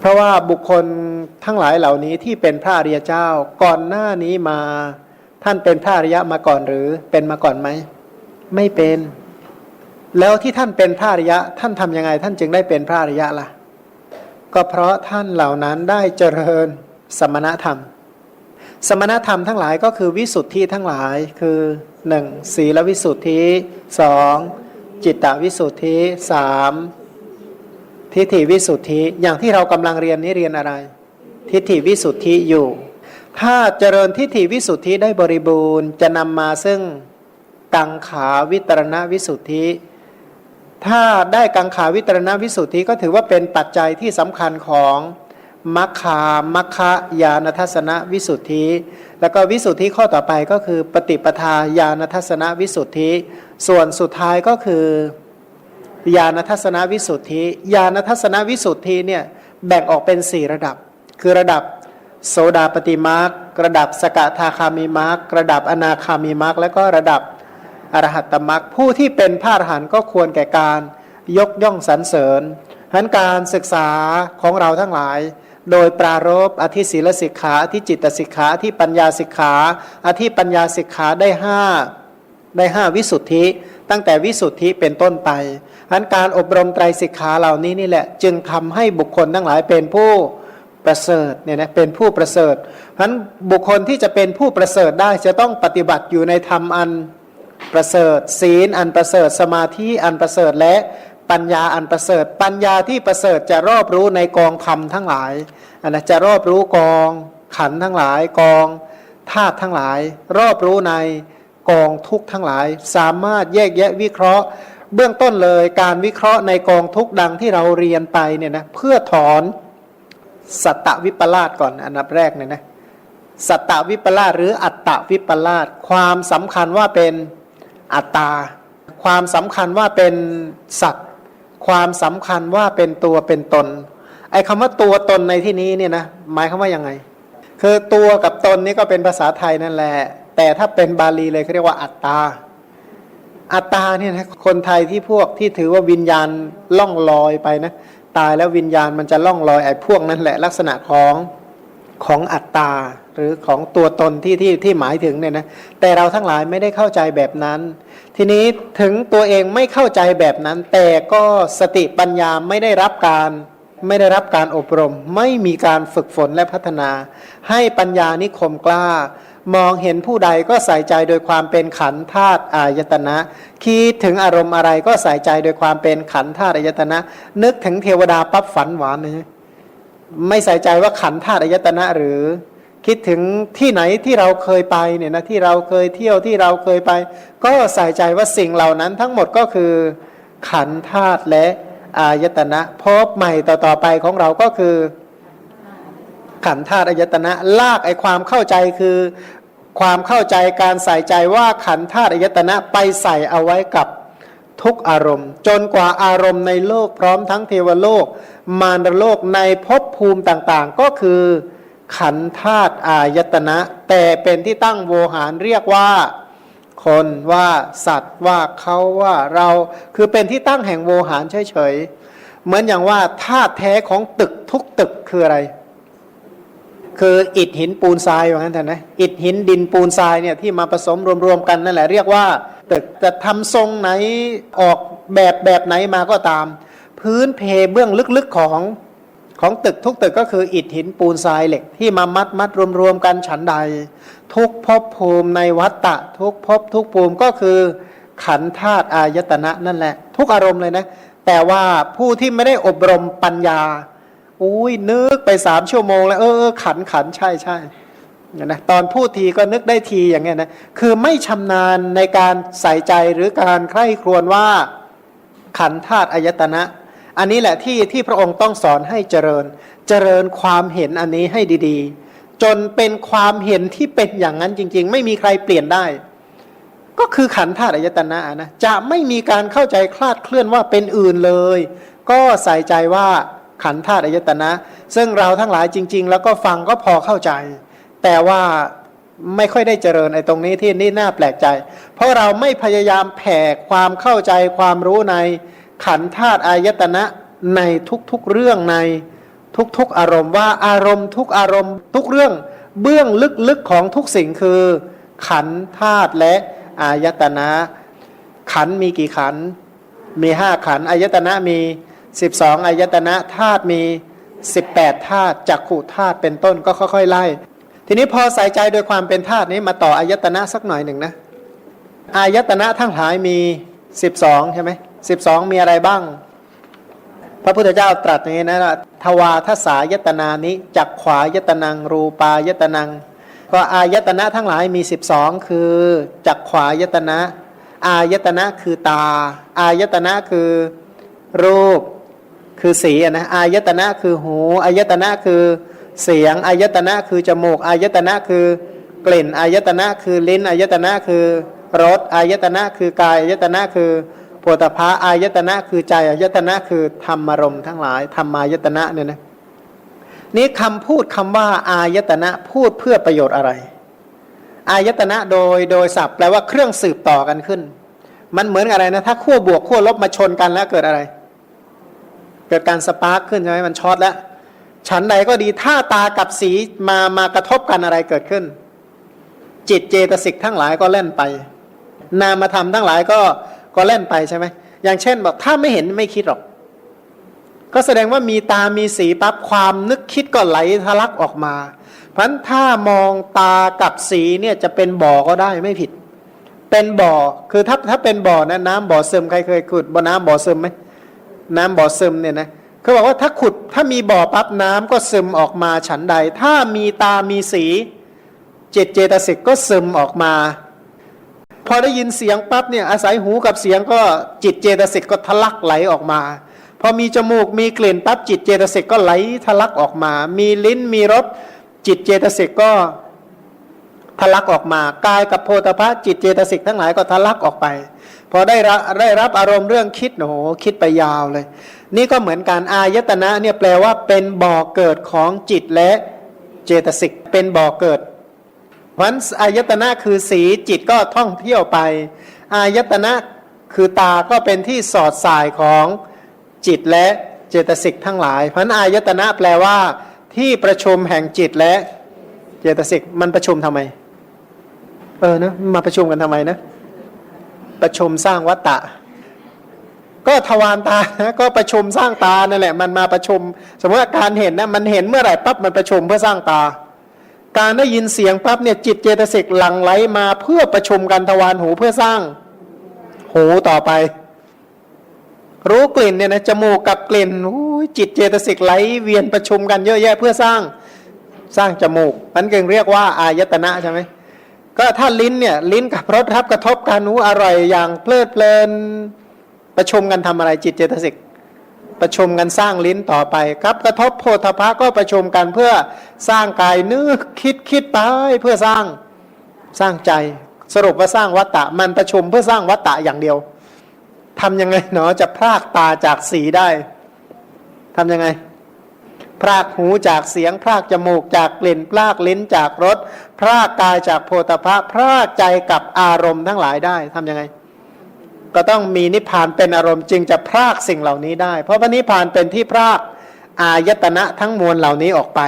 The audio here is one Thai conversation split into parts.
เพราะว่าบุคคลทั้งหลายเหล่านี้ที่เป็นพระอริยเจ้าก่อนหน้านี้มา ท่านเป็นพระอริยะมาก่อนหรือเป็นมาก่อนไหมไม่เป็น แล้วที่ท่านเป็นพระอริยะ ท่านทำยังไง ท่านจึงได้เป็นพระอริยะล่ะ ก็เพราะท่านเหล่านั้นได้เจริญสมณธรรม สมณธรรมทั้งหลายก็คือวิสุทธิทั้งหลายคือหนึ่งศีลวิสุทธิสองจิตตวิสุทธิสาม ทิฏฐิวิสุทธิอย่างที่เรากำลังเรียนนี้เรียนอะไร ทิฏฐิวิสุทธิอยู่ ถ้าเจริญทิฏฐิวิสุทธิได้บริบูรณ์ จะนำมาซึ่งกังขาวิตรณวิสุทธิ ถ้าได้กังขาวิตรณวิสุทธิก็ถือว่าเป็นปัจจัยที่สำคัญของมัคคามัคคะญาณทัศนวิสุทธิ แล้วก็วิสุทธิข้อต่อไปก็คือปฏิปทาญาณทัศนวิสุทธิ ส่วนสุดท้ายก็คือ ญาณทัศนวิสุทธิญาณทัศนวิสุทธิเนี่ยแบ่งออกเป็น 4 ระดับ คือระดับโสดาปฏิมาคระดับสกทาคามิมาคระดับอนาคามิมาคและก็ระดับอรหัตตมรรคผู้ที่เป็นพระอรหันต์ก็ควรแก่การยกย่องสรรเสริญฉะนั้นการศึกษาของเราทั้งหลาย โดยปรารบอธิศีลสิกขาอธิจิตสิกขาอธิปัญญาสิกขาอธิปัญญาสิกขาได้ห้าได้ห้าวิสุทธิ ตั้งแต่วิสุทธิเป็นต้นไปฉะนั้นการอบรมไตรสิกขาเหล่านี้นี่แหละ จึงทำให้บุคคลทั้งหลายเป็นผู้ประเสริฐเนี่ยนะเป็นผู้ประเสริฐฉะนั้นบุคคลที่จะเป็นผู้ประเสริฐได้จะต้องปฏิบัติอยู่ในธรรมอันประเสริฐ ศีลอันประเสริฐสมาธิอันประเสริฐและปัญญาอันประเสริฐ ปัญญาที่ประเสริฐจะรอบรู้ในกองธรรมทั้งหลายอันนะจะรอบรู้กองขันทั้งหลายกองธาตุทั้งหลาย รอบรู้ใน กองทุกทั้งหลาย สามารถแยกแยะวิเคราะห์ เบื้องต้นเลยการวิเคราะห์ในกองทุกดังที่เราเรียนไปเนี่ยนะเพื่อถอนสัตตวิปลาสก่อนอันดับแรกเนี่ยนะสัตตวิปลาสหรืออัตตวิปลาสความสำคัญว่าเป็นอัตตา ความสำคัญว่าเป็นสัตว์ ความสำคัญว่าเป็นตัวเป็นตนไอ้คำว่าตัวตนในที่นี้เนี่ยนะหมายคำว่ายังไง คือตัวกับตนนี่ก็เป็นภาษาไทยนั่นแหละ แต่ถ้าเป็นบาลีเลยเขาเรียกว่าอัตตา อัตตาเนี่ยนะคนไทยที่พวกที่ถือว่าวิญญาณล่องลอยไปนะตายแล้ววิญญาณมันจะล่องลอยไอ้พวกนั้นแหละลักษณะของของอัตตาหรือของตัวตนที่ที่ที่หมายถึงเนี่ยนะแต่เราทั้งหลายไม่ได้เข้าใจแบบนั้น ทีนี้ถึงตัวเองไม่เข้าใจแบบนั้น แต่ก็สติปัญญาไม่ได้รับการไม่ได้รับการอบรม ไม่มีการฝึกฝนและพัฒนา ให้ปัญญานิคมกล้า มองเห็นผู้ใดก็ใส่ใจโดยความเป็นขันธ์ธาตุอายตนะ คิดถึงอารมณ์อะไรก็ใส่ใจโดยความเป็นขันธ์ธาตุอายตนะ นึกถึงเทวดาปั๊บฝันหวานเลยไม่ใส่ใจว่าขันธ์ธาตุอายตนะหรือ คิดถึงที่ไหนที่เราเคยไปเนี่ยนะที่เราเคยเที่ยวที่เราเคยไป ก็ใส่ใจว่าสิ่งเหล่านั้นทั้งหมดก็คือ ขันธ์ธาตุและอายตนะพบใหม่ต่อๆไปของเราก็คือ ขันธ์ธาตุอายตนะลากไอความเข้าใจคือความเข้าใจการใส่ใจว่าขันธ์ธาตุอายตนะไปใส่เอาไว้กับทุกอารมณ์ จนกว่าอารมณ์ในโลกพร้อมทั้งเทวโลก มารโลกในภพภูมิต่างๆ ก็คือขันธ์ธาตุอายตนะ แต่เป็นที่ตั้งโวหารเรียกว่าคนว่าสัตว์ว่าเขาว่าเราคือเป็นที่ตั้งแห่งโวหารเฉยๆเหมือนอย่างว่าธาตุแท้ของตึกทุกตึกคืออะไร คืออิฐหินปูนทรายว่างั้นเถอะนะอิฐหินดินปูนทรายเนี่ยที่มาผสมรวมๆกันนั่นแหละเรียกว่าตึกจะทำทรงไหนออกแบบแบบไหนมาก็ตาม พื้นเพเบื้องลึกๆของของตึกทุกตึกก็คืออิฐหินปูนทรายเหล็กที่มามัดมัดรวมๆกันฉันใด ทุกภพภูมิในวัตตะ ทุกภพทุกภูมิก็คือขันธ์ธาตุอายตนะนั่นแหละ ทุกอารมณ์เลยนะ แต่ว่าผู้ที่ไม่ได้อบรมปัญญา อุ้ยนึกไปสามชั่วโมง แล้วเออขันขันใช่ใช่เนี่ยนะตอนพูดทีก็นึกได้ทีอย่างเงี้ยนะคือไม่ชำนาญในการใส่ใจหรือการใคร่ครวญว่าขันธาตุอายตนะ อันนี้แหละที่ที่พระองค์ต้องสอนให้เจริญ เจริญความเห็นอันนี้ให้ดีๆ จนเป็นความเห็นที่เป็นอย่างนั้นจริง ๆ ไม่มีใครเปลี่ยนได้ ก็คือขันธาตุอายตนะนะจะไม่มีการเข้าใจคลาดเคลื่อนว่าเป็นอื่นเลย ก็ใส่ใจว่า ขันธาตุอายตนะ ซึ่งเราทั้งหลายจริง ๆ แล้วก็ฟังก็พอเข้าใจ แต่ว่าไม่ค่อยได้เจริญไอ้ตรงนี้ที่นี่น่าแปลกใจ เพราะเราไม่พยายามแผ่ความเข้าใจความรู้ในขันธาตุอายตนะในทุกๆเรื่องในทุกๆอารมณ์ว่าอารมณ์ทุกอารมณ์ทุกเรื่องเบื้องลึกๆของทุกสิ่งคือ ขันธาตุและอายตนะ ขันมีกี่ขัน มีห้าขันอายตนะมี สิบสองอายตนะธาตุมีสิบแปดธาตุจักขุธาตุเป็นต้นก็ค่อยๆไล่ ทีนี้พอใส่ใจโดยความเป็นธาตุนี้มาต่ออายตนะสักหน่อยหนึ่งนะอายตนะทั้งหลายมีสิบสองใช่ไหมสิบสองมีอะไรบ้าง พระพุทธเจ้าตรัสอย่างนี้นะว่าทวาทสายตนานิจักขวายตนัง รูปายตนังก็อายตนะทั้งหลายมีสิบสองคือจักขวายตนะ อายตนะคือตา อายตนะคือรูป คือสีอะนะอายตนะคือหูอายตนะคือเสียงอายตนะคือจมูกอายตนะคือกลิ่นอายตนะคือลิ้นอายตนะคือรสอายตนะคือกายอายตนะคือโพธพะอายตนะคือใจอายตนะคือธรรมารมณ์ทั้งหลายธรรมายตนะเนี่ยนะนี่คำพูดคำว่าอายตนะพูดเพื่อประโยชน์อะไร อายตนะโดยโดยศัพท์แปลว่าเครื่องสืบต่อกันขึ้น มันเหมือนอะไรนะถ้าขั้วบวกขั้วลบมาชนกันแล้วเกิดอะไร เกิดการสปาร์คขึ้นใช่ไหมมันช็อตแล้วฉันใดก็ดีถ้าตากับสีมามากระทบกันอะไรเกิดขึ้น จิตเจตสิกทั้งหลายก็เล่นไป นามธรรมทั้งหลายก็ก็เล่นไปใช่ไหมอย่างเช่นบอกถ้าไม่เห็นไม่คิดหรอก ก็แสดงว่ามีตามีสีปั๊บความนึกคิดก็ไหลทะลักออกมา เพราะฉะนั้นถ้ามองตากับสีเนี่ยจะเป็นบ่อก็ได้ไม่ผิด เป็นบ่อคือถ้าถ้าเป็นบ่อนะน้ำบ่อซึมใครเคยขุดบ่อน้ำบ่อซึมไหม น้ำบ่อซึมเนี่ยนะเขาบอกว่าถ้าขุดถ้ามีบ่อปั๊บน้ำก็ซึมออกมาฉันใด ถ้ามีตามีสีเจตเจตสิกก็ซึมออกมา พอได้ยินเสียงปั๊บเนี่ยอาศัยหูกับเสียงก็จิตเจตสิกก็ทะลักไหลออกมาพอมีจมูกมีกลิ่นปั๊บจิตเจตสิกก็ไหลทะลักออกมา มีลิ้นมีรสจิตเจตสิกก็ทะลักออกมากายกับโพธพะจิตเจตสิกทั้งหลายก็ทะลักออกไป พอได้รับได้รับอารมณ์เรื่องคิดโหคิดไปยาวเลย นี่ก็เหมือนการอายตนะเนี่ยแปลว่าเป็นบ่อเกิดของจิตและเจตสิกเป็นบ่อเกิดเพราะฉะนั้นอายตนะคือสีจิตก็ท่องเที่ยวไป อายตนะคือตาก็เป็นที่สอดสายของจิตและเจตสิกทั้งหลายเพราะฉะนั้นอายตนะแปลว่า ที่ประชุมแห่งจิตและเจตสิกมันประชุมทำไม เออนะมาประชุมกันทำไมนะ ประชุมสร้างวัตตะ ก็ทวารตานะก็ประชุมสร้างตานั่นแหละมันมาประชุม สมมติว่าการเห็นนะมันเห็นเมื่อไหร่ปั๊บมันประชุมเพื่อสร้างตา การได้ยินเสียงปั๊บเนี่ยจิตเจตสิกหลั่งไหลมาเพื่อประชุมกันทวารหูเพื่อสร้างหูต่อไป รู้กลิ่นเนี่ยนะจมูกกับกลิ่นจิตเจตสิกไหลเวียนประชุมกันเยอะแยะเพื่อสร้างสร้างจมูกมันเก่งเรียกว่าอายตนะใช่ไหม ก็ถ้าลิ้นเนี่ยลิ้นกับรสรับกระทบกันหูอร่อยอย่างเพลิดเพลิน ประชุมกันทำอะไรจิตเจตสิกประชุมกันสร้างลิ้นต่อไปครับ กระทบโพธพะก็ประชุมกันเพื่อสร้างกายนึกคิดคิดไปเพื่อสร้างสร้างใจสรุปว่าสร้างวัตตะมันประชุมเพื่อสร้างวัตตะอย่างเดียวทำยังไงเนาะจะพรากตาจากสีได้ทำยังไง พรากหูจากเสียง พรากจมูกจากกลิ่น พรากลิ้นจากรส พรากกายจากโพธพะพรากใจกับอารมณ์ทั้งหลายได้ทำยังไง ก็ต้องมีนิพพานเป็นอารมณ์จึงจะพรากสิ่งเหล่านี้ได้ เพราะว่านิพพานเป็นที่พรากอายตนะทั้งมวลเหล่านี้ออกไป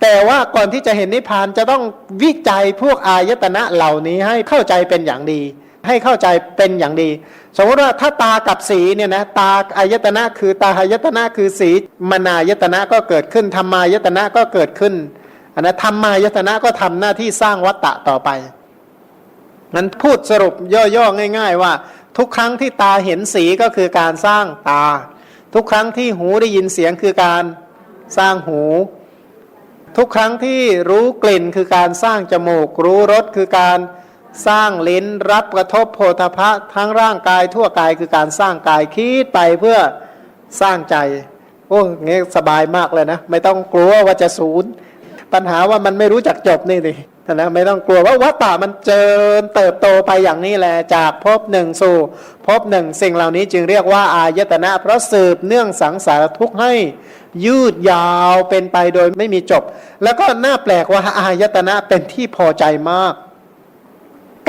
แต่ว่าก่อนที่จะเห็นนิพพานจะต้องวิจัยพวกอายตนะเหล่านี้ให้เข้าใจเป็นอย่างดี ให้เข้าใจเป็นอย่างดี สมมติว่าถ้าตากับสีเนี่ยนะตาอายตนะคือตาอายตนะคือสีมนายตนะก็เกิดขึ้นธรรมายตนะก็เกิดขึ้นอันนั้นธรรมายตนะก็ทำหน้าที่สร้างวัตตะต่อไปนั้นพูดสรุปย่อๆง่าย ๆ ว่า ทุกครั้งที่ตาเห็นสีก็คือการสร้างตา ทุกครั้งที่หูได้ยินเสียงคือการสร้างหู ทุกครั้งที่รู้กลิ่นคือการสร้างจมูก รู้รสคือการ สร้างลิ้นรับกระทบโพธพะทั้งร่างกายทั่วกายคือการสร้างกายคิดไปเพื่อสร้างใจ โอ้เงี้ยสบายมากเลยนะ ไม่ต้องกลัวว่าจะศูนย์ ปัญหาว่ามันไม่รู้จักจบนี่สิท่นะไม่ต้องกลัวว่าวัฏฏะมันเจริญเติบโตไปอย่างนี้แหละจากภพหนึ่งสู่ภพหนึ่งสิ่งเหล่านี้จึงเรียกว่าอายตนะ เพราะสืบเนื่องสังสารทุกข์ให้ยืดยาวเป็นไปโดยไม่มีจบ แล้วก็น่าแปลกว่าอายตนะเป็นที่พอใจมาก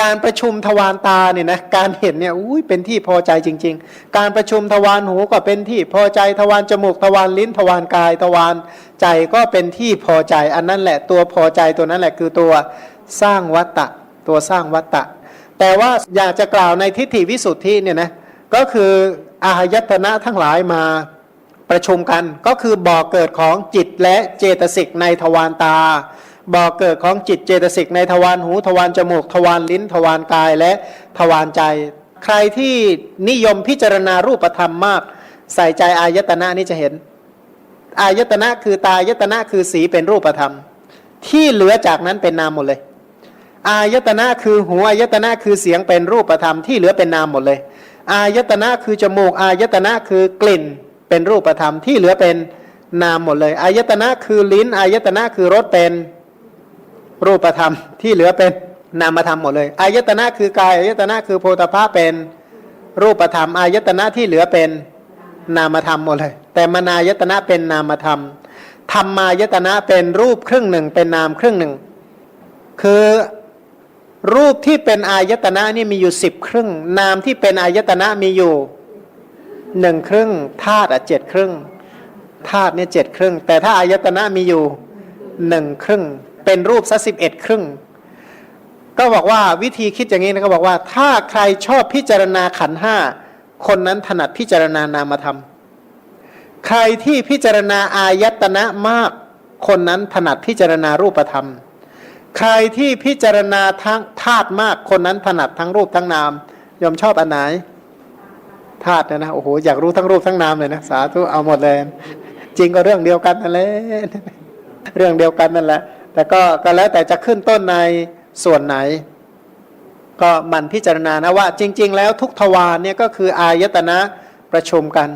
การประชุมทวารตาเนี่ยนะการเห็นเนี่ยอุ้ยเป็นที่พอใจจริง ๆ การประชุมทวารหูก็เป็นที่พอใจทวารจมูกทวารลิ้นทวารกายทวารใจก็เป็นที่พอใจ อันนั้นแหละตัวพอใจตัวนั้นแหละคือตัวสร้างวัตตะ ตัวสร้างวัตตะ แต่ว่าอยากจะกล่าวในทิฏฐิวิสุทธิเนี่ยนะก็คืออายตนะทั้งหลายมาประชุมกัน ก็คือบ่อเกิดของจิตและเจตสิกในทวารตา บ่อเกิดของจิตเจตสิกในทวารหูทวารจมูกทวารลิ้น ทวารกายและทวารใจ ใครที่นิยมพิจารณารูปธรรมมาก ใส่ใจอายตนะนี่จะเห็น อายตนะคือตายตนะคือสีเป็นรูปธรรม ที่เหลือจากนั้นเป็นนามหมดเลย อายตนะคือหูอายตนะคือเสียงเป็นรูปธรรม ที่เหลือเป็นนามหมดเลย อายตนะคือจมูก อายตนะคือกลิ่นเป็นรูปธรรม ที่เหลือเป็นนามหมดเลย อายตนะคือลิ้น อายตนะคือรสเป็น รูปธรรมที่เหลือเป็นนามธรรมหมดเลยอายตนะคือกายอายตนะคือโพธาภาเป็นรูปธรรมอายตนะที่เหลือเป็นนามธรรมหมดเลย แต่มนายตนะเป็นนามธรรมธรรมายตนะเป็นรูปครึ่งหนึ่งเป็นนามครึ่งหนึ่ง คือรูปที่เป็นอายตนะนี่มีอยู่สิบครึ่ง นามที่เป็นอายตนะมีอยู่หนึ่งครึ่งธาตุอะเจ็ดครึ่งธาตุเนี่ยเจ็ดครึ่ง แต่ถ้าอายตนะมีอยู่หนึ่งครึ่ง เป็นรูปสักสิบเอ็ดครึ่ง ก็บอกว่าวิธีคิดอย่างนี้นะก็บอกว่า ถ้าใครชอบพิจารณาขันห้าคนนั้นถนัดพิจารณานามธรรม ใครที่พิจารณาอายตนะมาก คนนั้นถนัดพิจารณารูปธรรม ใครที่พิจารณาทั้งธาตุมาก คนนั้นถนัดทั้งรูปทั้งนามยอมชอบอันไหนธาตุนี่ยนะโอ้โหอยากรู้ทั้งรูปทั้งนามเลยนะสาธุเอาหมดเลย จริงก็เรื่องเดียวกันนั่นแหละเรื่องเดียวกันนั่นแหละ แต่ก็ก็แล้วแต่จะขึ้นต้นในส่วนไหน ก็มันพิจารณานะว่าจริง ๆ แล้วทุกทวารเนี่ยก็คืออายตนะประชุมกัน